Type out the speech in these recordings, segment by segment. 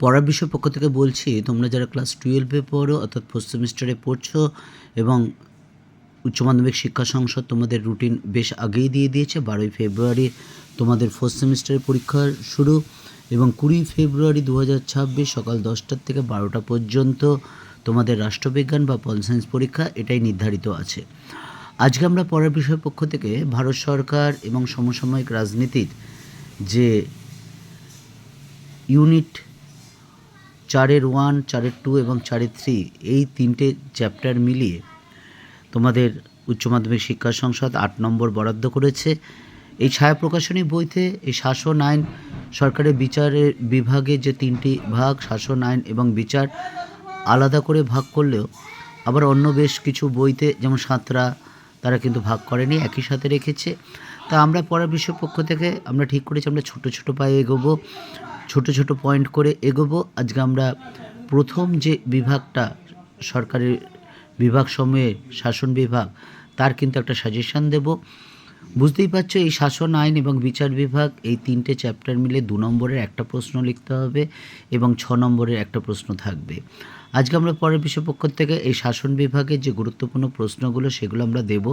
পড়ার বিষয় পক্ষ থেকে বলছি, তোমরা যারা ক্লাস টুয়েলভে পড়ো অর্থাৎ ফোর্থ সেমিস্টারে পড়ছো এবং উচ্চ মাধ্যমিক শিক্ষা সংসদ তোমাদের রুটিন বেশ আগেই দিয়ে দিয়েছে, বারোই ফেব্রুয়ারি তোমাদের ফোর্থ সেমিস্টারের পরীক্ষা শুরু এবং কুড়ি ফেব্রুয়ারি দু হাজার ছাব্বিশ সকাল দশটার থেকে বারোটা পর্যন্ত তোমাদের রাষ্ট্রবিজ্ঞান বা পল সায়েন্স পরীক্ষা এটাই নির্ধারিত আছে। আজকে আমরা পড়ার বিষয় পক্ষ থেকে ভারত সরকার এবং সমসাময়িক রাজনীতির যে ইউনিট চারের ওয়ান, চারের টু এবং চারের থ্রি এই তিনটে চ্যাপ্টার মিলিয়ে তোমাদের উচ্চ মাধ্যমিক শিক্ষা সংসদ আট নম্বর বরাদ্দ করেছে। এই ছায়া প্রকাশনী বইতে এই শাসন আইন সরকারের বিচারের বিভাগে যে তিনটি ভাগ শাসন আইন এবং বিচার আলাদা করে ভাগ করলেও আবার অন্য বেশ কিছু বইতে যেমন সাঁতরা, তারা কিন্তু ভাগ করেনি, একই সাথে রেখেছে। তা আমরা পড়ার বিষয় পক্ষ থেকে আমরা ঠিক করেছি, আমরা ছোট ছোট পায়ে এগোবো, ছোট ছোট পয়েন্ট করে এগোবো। আজকে আমরা প্রথম যে বিভাগটা সরকারের বিভাগ সমূহে শাসন বিভাগ, তার কিন্তু একটা সাজেশন দেব। বুঝতেই পারছ, এই শাসন আইন এবং বিচার বিভাগ এই তিনটে চ্যাপ্টার মিলে দু নম্বরের একটা প্রশ্ন লিখতে হবে এবং ছ নম্বরের একটা প্রশ্ন থাকবে। আজকে আমরা পরের পক্ষ থেকে এই শাসন বিভাগে যে গুরুত্বপূর্ণ প্রশ্নগুলো, সেগুলো আমরা দেব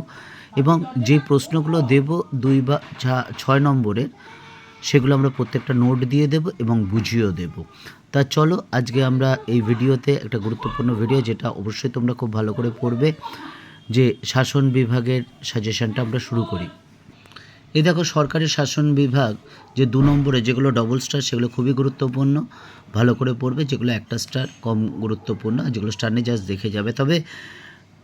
এবং যে প্রশ্নগুলো দেব দুই বা ছয় নম্বরের সেগুলো আমরা প্রত্যেকটা নোট দিয়ে দেব এবং বুঝিয়েও দেব। তা চলো, আজকে আমরা এই ভিডিওতে একটা গুরুত্বপূর্ণ ভিডিও, যেটা অবশ্যই তোমরা খুব ভালো করে পড়বে, যে শাসন বিভাগের সাজেশনটা আমরা শুরু করি। এই দেখো সরকারি শাসন বিভাগ যে দু নম্বরে যেগুলো ডবল স্টার সেগুলো খুবই গুরুত্বপূর্ণ। ভালো করে পড়বে, যেগুলো একটা স্টার কম গুরুত্বপূর্ণ, যেগুলো স্টার নিয়ে জাস্ট দেখে যাবে। তবে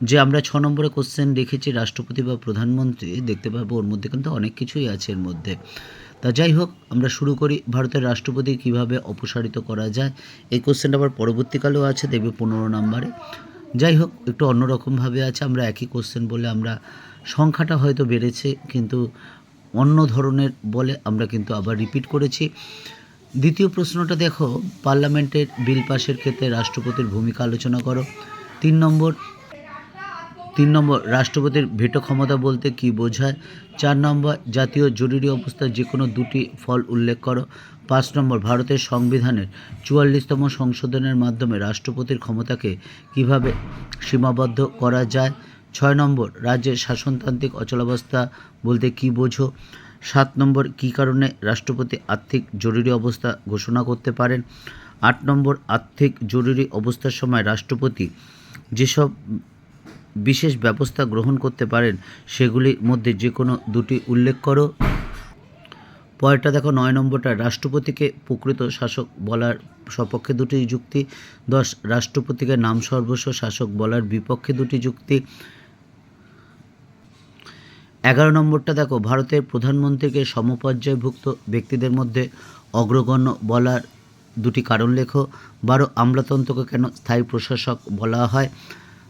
যে আমরা ছ নম্বরে কোশ্চেন রেখেছি রাষ্ট্রপতি বা প্রধানমন্ত্রী, দেখতে পাবো ওর মধ্যে কিন্তু অনেক কিছুই আছে এর মধ্যে। তা যাই হোক, আমরা শুরু করি, ভারতের রাষ্ট্রপতি কীভাবে অপসারিত করা যায়? এই কোশ্চেনটা আবার পরবর্তীকালেও আছে, দেখবে পনেরো নম্বরে। যাই হোক, একটু অন্যরকমভাবে আছে, আমরা একই কোশ্চেন বলে আমরা সংখ্যাটা হয়তো বেড়েছে, কিন্তু অন্য ধরনের বলে আমরা কিন্তু আবার রিপিট করেছি। দ্বিতীয় প্রশ্নটা দেখো, পার্লামেন্টের বিল পাশের ক্ষেত্রে রাষ্ট্রপতির ভূমিকা আলোচনা করো। তিন নম্বর তিন নম্বর, রাষ্ট্রপতির ভেটো ক্ষমতা বলতে কি বোঝায়? চার নম্বর, জাতীয় জরুরি অবস্থার যে কোনো দুটি ফল উল্লেখ করো। পাঁচ নম্বর, ভারতের সংবিধানের চুয়াল্লিশতম সংশোধনের মাধ্যমে রাষ্ট্রপতির ক্ষমতাকে কীভাবে সীমাবদ্ধ করা যায়? ছয় নম্বর, রাজ্যের শাসনতান্ত্রিক অচলাবস্থা বলতে কি বোঝো? সাত নম্বর, কী কারণে রাষ্ট্রপতি আর্থিক জরুরি অবস্থা ঘোষণা করতে পারেন? আট নম্বর, আর্থিক জরুরি অবস্থার সময় রাষ্ট্রপতি যেসব বিশেষ ব্যবস্থা গ্রহণ করতে পারেন, সেগুলির মধ্যে যে কোনো দুটি উল্লেখ করো। পরেরটা দেখো, নয় নম্বরটা, রাষ্ট্রপতিকে প্রকৃত শাসক বলার সপক্ষে দুটি যুক্তি। দশ, রাষ্ট্রপতিকে নাম সর্বস্ব শাসক বলার বিপক্ষে দুটি যুক্তি। এগারো নম্বরটা দেখো, ভারতের প্রধানমন্ত্রীকে সমপর্যায়ভুক্ত ব্যক্তিদের মধ্যে অগ্রগণ্য বলার দুটি কারণ লেখো। বারো, আমলাতন্ত্রকে কেন স্থায়ী প্রশাসক বলা হয়?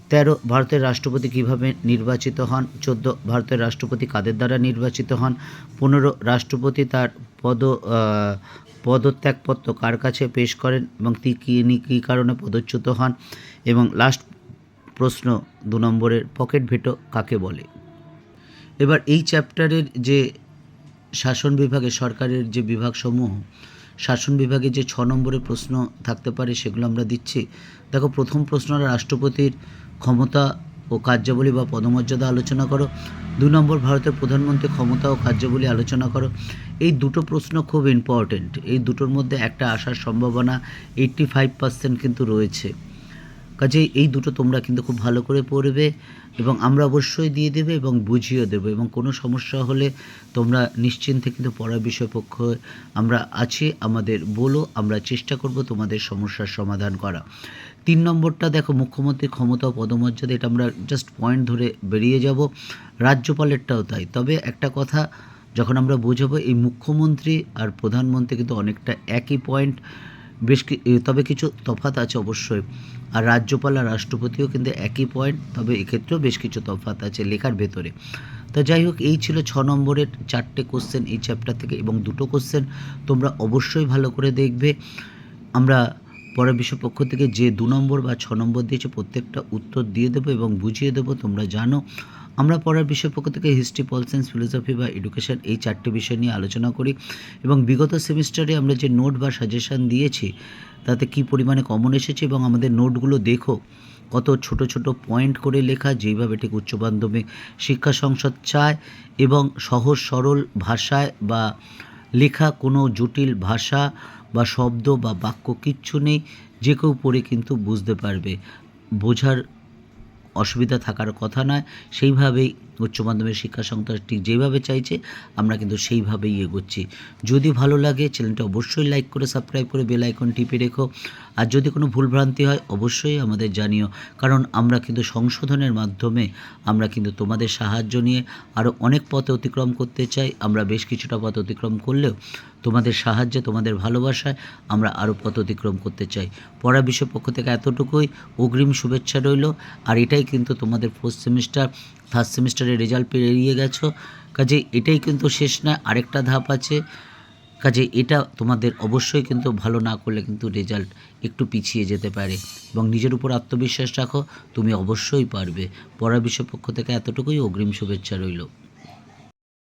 তেরো, ভারতের রাষ্ট্রপতি কীভাবে নির্বাচিত হন? চোদ্দ, ভারতের রাষ্ট্রপতি কাদের দ্বারা নির্বাচিত হন? পনেরো, রাষ্ট্রপতি তার পদ পদত্যাগপত্র কার কাছে পেশ করেন এবং তিনি কী কারণে পদচ্যুত হন? এবং লাস্ট প্রশ্ন দু নম্বরের পকেট ভেটো কাকে বলে? এবার এই চ্যাপ্টারের যে শাসন বিভাগে, সরকারের যে বিভাগসমূহ, শাসন বিভাগে যে ছ নম্বরের প্রশ্ন থাকতে পারে সেগুলো আমরা দিচ্ছি। দেখো, প্রথম প্রশ্নটা, রাষ্ট্রপতির ক্ষমতা ও কার্যাবলী বা পদমর্যাদা আলোচনা করো। দুই নম্বর, ভারতের প্রধানমন্ত্রী ক্ষমতা ও কার্যাবলী আলোচনা করো। এই দুটো প্রশ্ন খুব ইম্পর্টেন্ট এই দুটোর মধ্যে একটা আসার সম্ভাবনা এইট্টি ফাইভ পার্সেন্ট কিন্তু রয়েছে। কাজেই এই দুটো তোমরা কিন্তু খুব ভালো করে পড়বে এবং আমরা অবশ্যই দিয়ে দেবে এবং বুঝিয়ে দেবো এবং কোনো সমস্যা হলে তোমরা নিশ্চিন্তে কিন্তু পড়ার বিষয় পক্ষ আমরা আছি, আমাদের বলো, আমরা চেষ্টা করব তোমাদের সমস্যার সমাধান করা। তিন নম্বরটা দেখো, মুখ্যমন্ত্রী ক্ষমতা ও পদমর্যাদা, এটা আমরা জাস্ট পয়েন্ট ধরে বেরিয়ে যাব। রাজ্যপালেরটাও তাই। তবে একটা কথা, যখন আমরা বোঝাবো, এই মুখ্যমন্ত্রী আর প্রধানমন্ত্রী কিন্তু অনেকটা একই পয়েন্ট বেশ তবে কিছু তফাৎ আছে অবশ্যই। আর রাজ্যপাল আর রাষ্ট্রপতিও কিন্তু একই পয়েন্ট তবে এক্ষেত্রেও বেশ কিছু তফাত আছে লেখার ভেতরে। তা যাই হোক, এই ছিল ছ নম্বরের চারটে কোশ্চেন এই চ্যাপ্টার থেকে, এবং দুটো কোশ্চেন তোমরা অবশ্যই ভালো করে দেখবে। আমরা পরের বিষয় পক্ষ থেকে যে দু নম্বর বা ছ নম্বর দিয়েছে, প্রত্যেকটা উত্তর দিয়ে দেবো এবং বুঝিয়ে দেবো, তোমরা জানো। আমরা পড়ার বিষয় পক্ষ থেকে হিস্ট্রি পল সায়েন্স ফিলোসফি বা এডুকেশন এই চারটি বিষয় নিয়ে আলোচনা করি এবং বিগত সেমিস্টারে আমরা যে নোট বা সাজেশন দিয়েছি, তাতে কি পরিমাণে কমন এসেছে এবং আমাদের নোটগুলো দেখো, কত ছোট ছোট পয়েন্ট করে লেখা যেইভাবে ঠিক উচ্চ মাধ্যমিক শিক্ষা সংসদ চায় এবং সহজ সরল ভাষায় বা লেখা কোনো জটিল ভাষা বা শব্দ বা বাক্য কিচ্ছু নেই, যে কেউ পড়ে কিন্তু বুঝতে পারবে। বোঝার অসুবিধা থাকার কথা নয়। সেইভাবেই উচ্চ মাধ্যমিক শিক্ষা সংস্থা ঠিক যেভাবে চাইছে, আমরা কিন্তু সেইভাবেই এগোচ্ছি। যদি ভালো লাগে চ্যানেলটা অবশ্যই লাইক করে সাবস্ক্রাইব করে বেল আইকন টিপে রেখো। আর যদি কোনো ভুলভ্রান্তি হয়, অবশ্যই আমাদের জানিও। কারণ আমরা কিন্তু সংশোধনের মাধ্যমে আমরা কিন্তু তোমাদের সাহায্য নিয়ে আরও অনেক পথ অতিক্রম করতে চাই। আমরা বেশ কিছুটা পথ অতিক্রম করলেও তোমাদের সাহায্যে, তোমাদের ভালোবাসায় আমরা আরও পথ অতিক্রম করতে চাই। পড়া বিষয় পক্ষ থেকে এতটুকুই। অগ্রিম শুভেচ্ছা রইল। আর এটাই কিন্তু তোমাদের ফোর্থ সেমিস্টার থার্ড সেমিস্টারের রেজাল্ট পেরিয়ে গেছো। কাজে এটাই কিন্তু শেষ নয়, আরেকটা ধাপ আছে। কাজে এটা তোমাদের অবশ্যই কিন্তু ভালো না করলে কিন্তু রেজাল্ট একটু পিছিয়ে যেতে পারে এবং নিজের উপর আত্মবিশ্বাস রাখো, তুমি অবশ্যই পারবে। পড়া বিশ্বপক্ষ পক্ষ থেকে এতটুকুই, অগ্রিম শুভেচ্ছা রইল।